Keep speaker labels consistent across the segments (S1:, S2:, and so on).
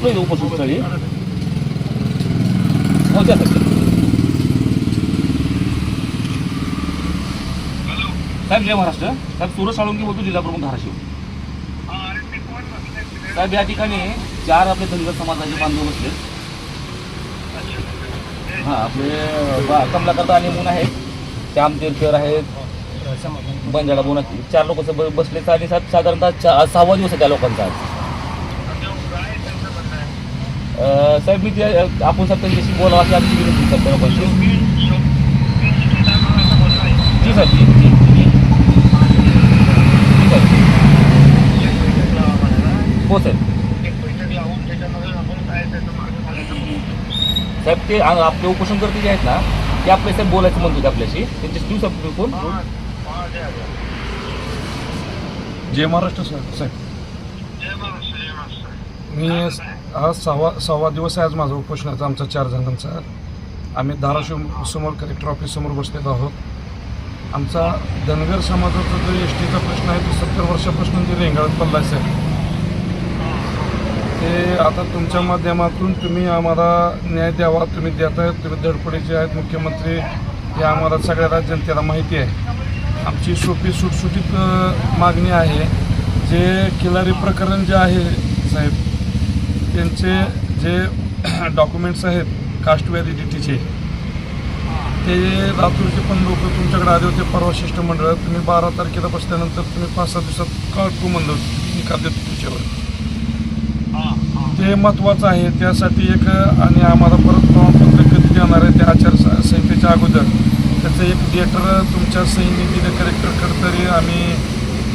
S1: पोहोचलो इथं उपोषणस्थळी हो त्यासाठी साहेब जय महाराष्ट्र. साहेब सुरज साळुंकी बोलतो जिल्हा प्रमुख धाराशिव. साहेब या ठिकाणी चार आपले धनगर समाजाचे बांधव बसले. हां आपले बा- कमलाकरता आणि मुन आहेत. श्याम तीर्थकर आहेत. बंजारा बोनाची. चार लोक बसले. आणि साहेब साधारणतः चा- सहावा दिवस आहे त्या लोकांचा आज. साहेब मी ते आपण साहेब त्यांच्याशी बोलावं अशी आमची विनंती त्या लोकांशी जी साहेब जी जी जी साहेब. हो साहेब. साहेब ते आपले उपोषणकर्ते जे आहेत ना ते आपले साहेब बोलायचं म्हणतो आपल्याशी. त्यांच्याशी देऊ साहेब फोन.
S2: जय महाराष्ट्र साहेब. साहेब. मी हा सहावा सहावा दिवस आहे आज माझा उपोषणाचा आमचा चार जणांचा. आम्ही धाराशिव समोर कलेक्टर ऑफिससमोर बसलेलो आहोत. आमचा धनगर समाजाचा जो एस टीचा प्रश्न आहे तो सत्तर वर्षापासून जे रेंगाळत पडला आहे ते आता तुमच्या माध्यमातून तुम्ही आम्हाला न्याय द्यावा तुम्ही देताय तुम्ही धडपडीचे आहेत मुख्यमंत्री हे आम्हाला सगळ्या जनतेला माहिती आहे. आमची सोपी सुटसुटीत मागणी आहे. जे किलारी प्रकरण जे आहे साहेब त्यांचे जे डॉक्युमेंट्स आहेत कास्ट व्हॅलिडिटीचे ते लातूरचे पण लोक तुमच्याकडे आले होते परवा शिष्टमंडळात तुम्ही बारा तारखेला बसल्यानंतर तुम्ही पाच सहा दिवसात कळटू म्हणलं होतं, निकाल देतो तुमच्यावर. ते महत्त्वाचं आहे. त्यासाठी एक आणि आम्हाला परत प्रमाणपत्र कधी देणार आहे त्या आचारसंहितेच्या अगोदर. त्याचं एक लेटर तुमच्या दिलं कलेक्टरकडे तरी आम्ही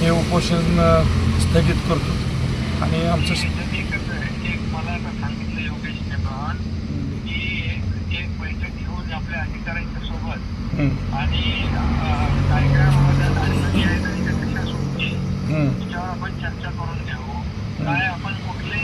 S2: हे उपोषण स्थगित करतो. आणि आमचं श-
S3: मला आता सांगितलं योगेशने पण की एक- एक बैठक घेऊन आपल्या अधिकाऱ्यांच्या सोबत आणि अं, कार्यक्रमामध्ये आणि त्याच्यावर आपण चर्चा करून घेऊ. काय आपण कुठले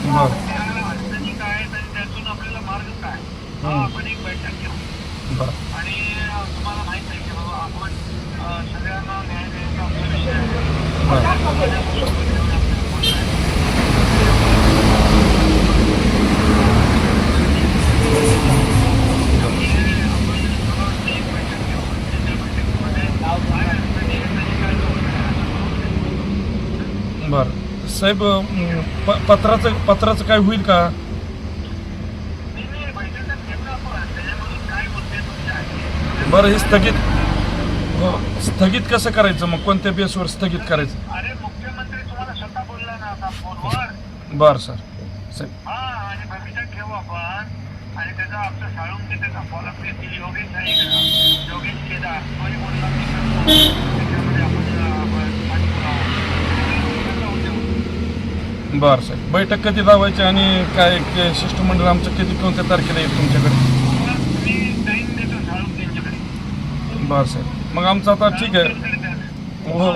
S3: अडचणी काय आणि त्यातून आपल्याला मार्ग काय? हा. आपण एक बैठक घेऊ
S2: बरं
S3: आणि अ, तुम्हाला माहीत आहे की बाबा आपण अ, सगळ्यांना न्याय द्यायचा आपला विषय आहे
S2: बरं. साहेब प पत्राचं पत्राचं काय होईल का? बरं हे स्थगित स्थगित कसं करायचं? मग कोणत्या बेसवर स्थगित करायचं?
S3: अरे मुख्यमंत्री तुम्हाला स्वतः बोलला ना आता फोनवर.
S2: बरं सर. साहेब
S3: हा आणि भविष्यात ठेवू आपण. आणि त्याचा आमचं साळून ते त्याचा फॉलोअप घेतील योगेश आहे का योगेश केदार. तोही बोलला मी. करतो त्याच्यामध्ये आपण आपण पाठपुरावा त्याचा उद्योग.
S2: बरं साहेब बैठक कधी लावायची आणि काय ते शिष्टमंडळ आमचं कधी कोणत्या तारखेला येईल तुमच्याकडे?
S3: तुम्हाला मी टाईम देतो साळून त्यांच्याकडे.
S2: बरं साहेब मग आमचं आता ठीक आहे. हो